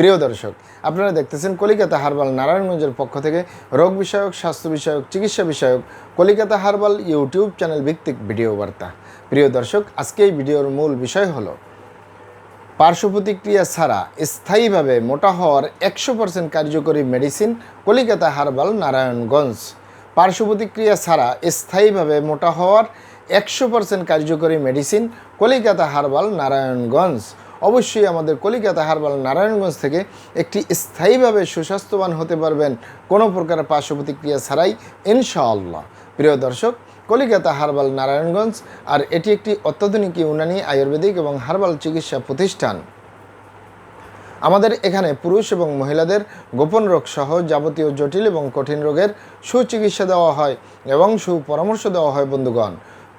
প্রিয় দর্শক, আপনারা দেখতেছেন কলিকাতা হারবাল নারায়ণগঞ্জের পক্ষ থেকে রোগ বিষয়ক, স্বাস্থ্য বিষয়ক, চিকিৎসা বিষয়ক কলিকাতা হারবাল ইউটিউব চ্যানেল ভিত্তিক ভিডিও বার্তা। প্রিয় দর্শক, আজকে এই ভিডিওর মূল বিষয় হলো, পার্শ্ব প্রতিক্রিয়া ছাড়া স্থায়ীভাবে মোটা হওয়ার একশো পার্সেন্ট কার্যকরী মেডিসিন কলিকাতা হারবাল নারায়ণগঞ্জ। পার্শ্ব প্রতিক্রিয়া ছাড়া স্থায়ীভাবে মোটা হওয়ার একশো পার্সেন্ট কার্যকরী মেডিসিন কলিকাতা হারবাল নারায়ণগঞ্জ। অবশ্যই আমাদের কলিকাতা হারবাল নারায়ণগঞ্জ থেকে একটি স্থায়ীভাবে সুস্বাস্থ্যবান হতে পারবেন কোনো প্রকার পার্শ্ব প্রতিক্রিয়া ছাড়াই, ইনশাআল্লাহ। প্রিয় দর্শক, কলিকাতা হারবাল নারায়ণগঞ্জ আর এটি একটি অত্যাধুনিক ইউনানি আয়ুর্বেদিক এবং হারবাল চিকিৎসা প্রতিষ্ঠান। আমাদের এখানে পুরুষ এবং মহিলাদের গোপন রোগ সহ যাবতীয় জটিল এবং কঠিন রোগের সুচিকিৎসা দেওয়া হয় এবং সুপরামর্শ দেওয়া হয় বন্ধুগণ।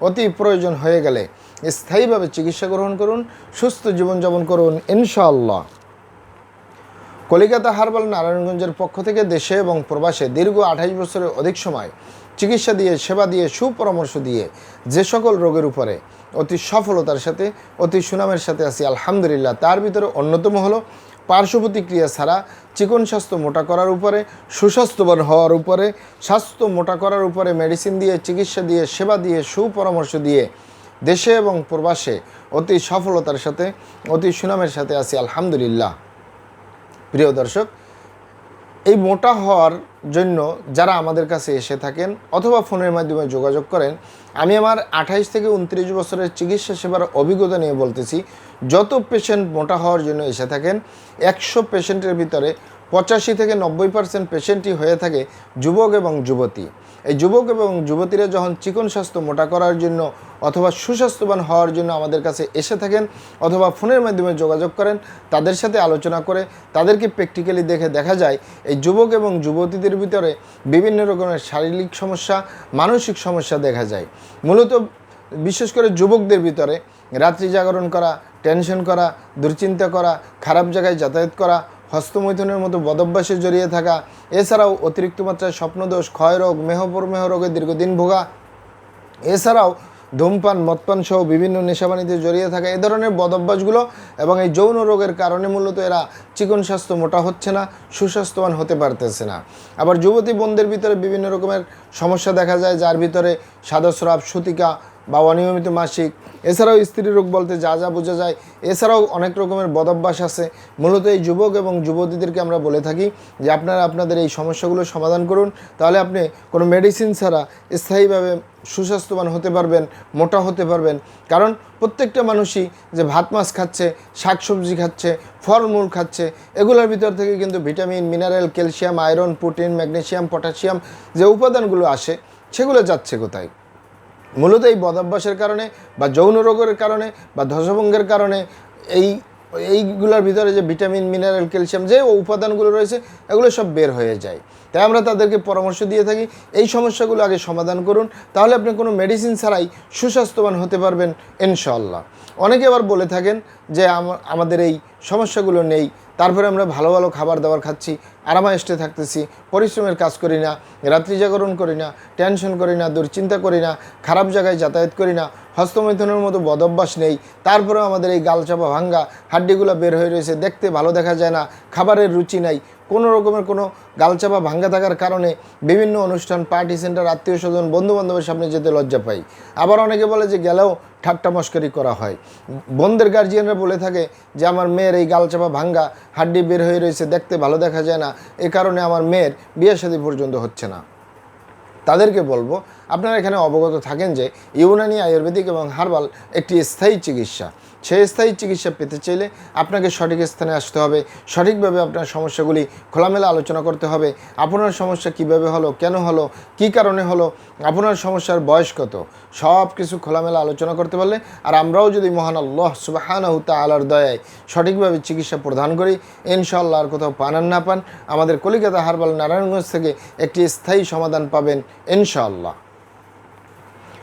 অতি প্রয়োজন হয়ে গেলে স্থায়ীভাবে চিকিৎসা গ্রহণ করুন, সুস্থ জীবনযাপন করুন, ইনশাআল্লাহ। কলিকাতা হারবাল নারায়ণগঞ্জের পক্ষ থেকে দেশে এবং প্রবাসে দীর্ঘ আঠাইশ বছরের অধিক সময় চিকিৎসা দিয়ে, সেবা দিয়ে, সুপরামর্শ দিয়ে যে সকল রোগের উপরে অতি সফলতার সাথে, অতি সুনামের সাথে আছি, আলহামদুলিল্লাহ। তার ভিতরে অন্যতম হলো পার্শ্ব প্রতিক্রিয়া ছাড়া চিকন স্বাস্থ্য মোটা করার উপরে, সুস্বাস্থ্যবান হওয়ার উপরে, স্বাস্থ্য মোটা করার উপরে মেডিসিন দিয়ে, চিকিৎসা দিয়ে, সেবা দিয়ে, সুপরামর্শ দিয়ে দেশে এবং প্রবাসে অতি সফলতার সাথে, অতি সুনামের সাথে আছি, আলহামদুলিল্লাহ। প্রিয় দর্শক, এই মোটা হওয়ার জন্য যারা আমাদের কাছে এসে থাকেন অথবা ফোনের মাধ্যমে যোগাযোগ করেন, আমি আমার আঠাইশ থেকে উনত্রিশ বছরের চিকিৎসা সেবার অভিজ্ঞতা নিয়ে বলতেছি যত পেশেন্ট মোটা হওয়ার জন্য এসে থাকেন, একশো পেশেন্টের ভিতরে পঁচাশি থেকে নব্বই পার্সেন্ট পেশেন্টই হয়ে থাকে যুবক এবং যুবতী। এই যুবক এবং যুবতীরা যখন চিকন স্বাস্থ্য মোটা করার জন্য অথবা সুস্বাস্থ্যবান হওয়ার জন্য আমাদের কাছে এসে থাকেন অথবা ফোনের মাধ্যমে যোগাযোগ করেন, তাদের সাথে আলোচনা করে তাদেরকে প্র্যাকটিক্যালি দেখে দেখা যায়, এই যুবক এবং যুবতীদের ভিতরে বিভিন্ন রকমের শারীরিক সমস্যা, মানসিক সমস্যা দেখা যায়। মূলত বিশেষ করে যুবকদের ভিতরে রাত্রি জাগরণ করা টেনশন করা, দুশ্চিন্তা করা, খারাপ জায়গায় যাতায়াত করা, হস্তমৈথুনের মতো বদভ্যাসে জড়িয়ে থাকা, এছাড়াও অতিরিক্ত মাত্রায় স্বপ্নদোষ, ক্ষয়রোগ, মেহপরমেহ রোগে দীর্ঘদিন ভোগা, এছাড়াও ধূমপান, মদপান সহ বিভিন্ন নেশাবানিতে জড়িয়ে থাকা এ ধরনের বদভ্যাসগুলো এবং এই যৌন রোগের কারণে মূলত এরা চিকন স্বাস্থ্য মোটা হচ্ছে না, সুস্বাস্থ্যবান হতে পারতেছে না। আবার যুবতী বোনদের ভিতরে বিভিন্ন রকমের সমস্যা দেখা যায়, যার ভিতরে সাদস্রাব, সুতিকা বা অনিয়মিত মাসিক। এছাড়াও স্ত্রী রোগ বলতে যা যা বোঝা যায়, এছাড়াও অনেক রকমের বদভ্যাস আছে। মূলত এই যুবক এবং যুবতীদেরকে আমরা বলে থাকি যে আপনারা আপনাদের এই সমস্যাগুলো সমাধান করুন। তাহলে আপনি কোনো মেডিসিন ছাড়া স্থায়ীভাবে সুস্বাস্থ্যবান হতে পারবেন, মোটা হতে পারবেন। কারণ প্রত্যেকটা মানুষই যে ভাত মাছ খাচ্ছে শাকসবজি খাচ্ছে, ফলমূল খাচ্ছে, এগুলোর ভিতর থেকে কিন্তু vitamin, mineral, calcium, iron, protein magnesium potassium যে উপাদানগুলো আসে, সেগুলো যাচ্ছে কোথায়? মূলত এই বদাভ্যাসের কারণে বা যৌন রোগের কারণে বা ধ্বজভঙ্গের কারণে এই এইগুলোর ভিতরে যে ভিটামিন, মিনারেল, ক্যালসিয়াম যে উপাদানগুলো রয়েছে, এগুলো সব বের হয়ে যায়। তাই আমরা তাদেরকে পরামর্শ দিয়ে থাকি, এই সমস্যাগুলো আগে সমাধান করুন, তাহলে আপনি কোনো মেডিসিন ছাড়াই সুস্বাস্থ্যবান হতে পারবেন ইনশাল্লাহ অনেকে আবার বলে থাকেন যে আমাদের এই সমস্যাগুলো নেই, তারপরে আমরা ভালো ভালো খাবার দাবার খাচ্ছি আরামায়েস্টে থাকতেছি, পরিশ্রমের কাজ করি না রাত্রি জাগরণ করি না টেনশন করি না, দুশ্চিন্তা করি না, খারাপ জায়গায় যাতায়াত করি না হস্তমৈথুনের মতো বদভ্যাস নেই। তারপরেও আমাদের এই গালচাপা ভাঙ্গা হাড্ডিগুলো বের হয়ে রয়েছে। দেখতে ভালো দেখা যায় না, খাবারের রুচি নাই। কোনো রকমের কোনো গালচাপা ভাঙ্গা থাকার কারণে বিভিন্ন অনুষ্ঠান, পার্টি সেন্টার, আত্মীয় স্বজন বন্ধু বান্ধবের সামনে যেতে লজ্জা পাই আবার অনেকে বলে যে গেলেও ঠাট্টা মস্করি করা হয়। বোনদের গার্জিয়ানরা বলে থাকে যে, আমার মেয়ের এই গালচাপা ভাঙ্গা হাড্ডি বের হয়ে রয়েছে, দেখতে ভালো দেখা যায় না। এ কারণে আমার মেয়ের বিয়ে শাদী পর্যন্ত হচ্ছে না। তাদেরকে বলব আপনারা এখানে অবগত থাকেন যে ইউনানি আয়ুর্বেদিক এবং হার্বাল একটি স্থায়ী চিকিৎসা। সেই স্থায়ী চিকিৎসা পেতে চাইলে আপনাকে সঠিক স্থানে আসতে হবে। সঠিকভাবে আপনার সমস্যাগুলি খোলামেলা আলোচনা করতে হবে। আপনার সমস্যা কীভাবে হলো, কেন হলো, কি কারণে হলো, আপনার সমস্যার বয়স কত? সব কিছু খোলামেলা আলোচনা করতে পারলে আর আমরাও যদি মহান আল্লাহ সুবাহানাহু তালার দয়ায় সঠিকভাবে চিকিৎসা প্রদান করি, ইনশাআল্লাহ আর কোথাও পান আর না পান, আমাদের কলিকাতা হারবাল নারায়ণগঞ্জ থেকে একটি স্থায়ী সমাধান পাবেন ইনশাআল্লাহ।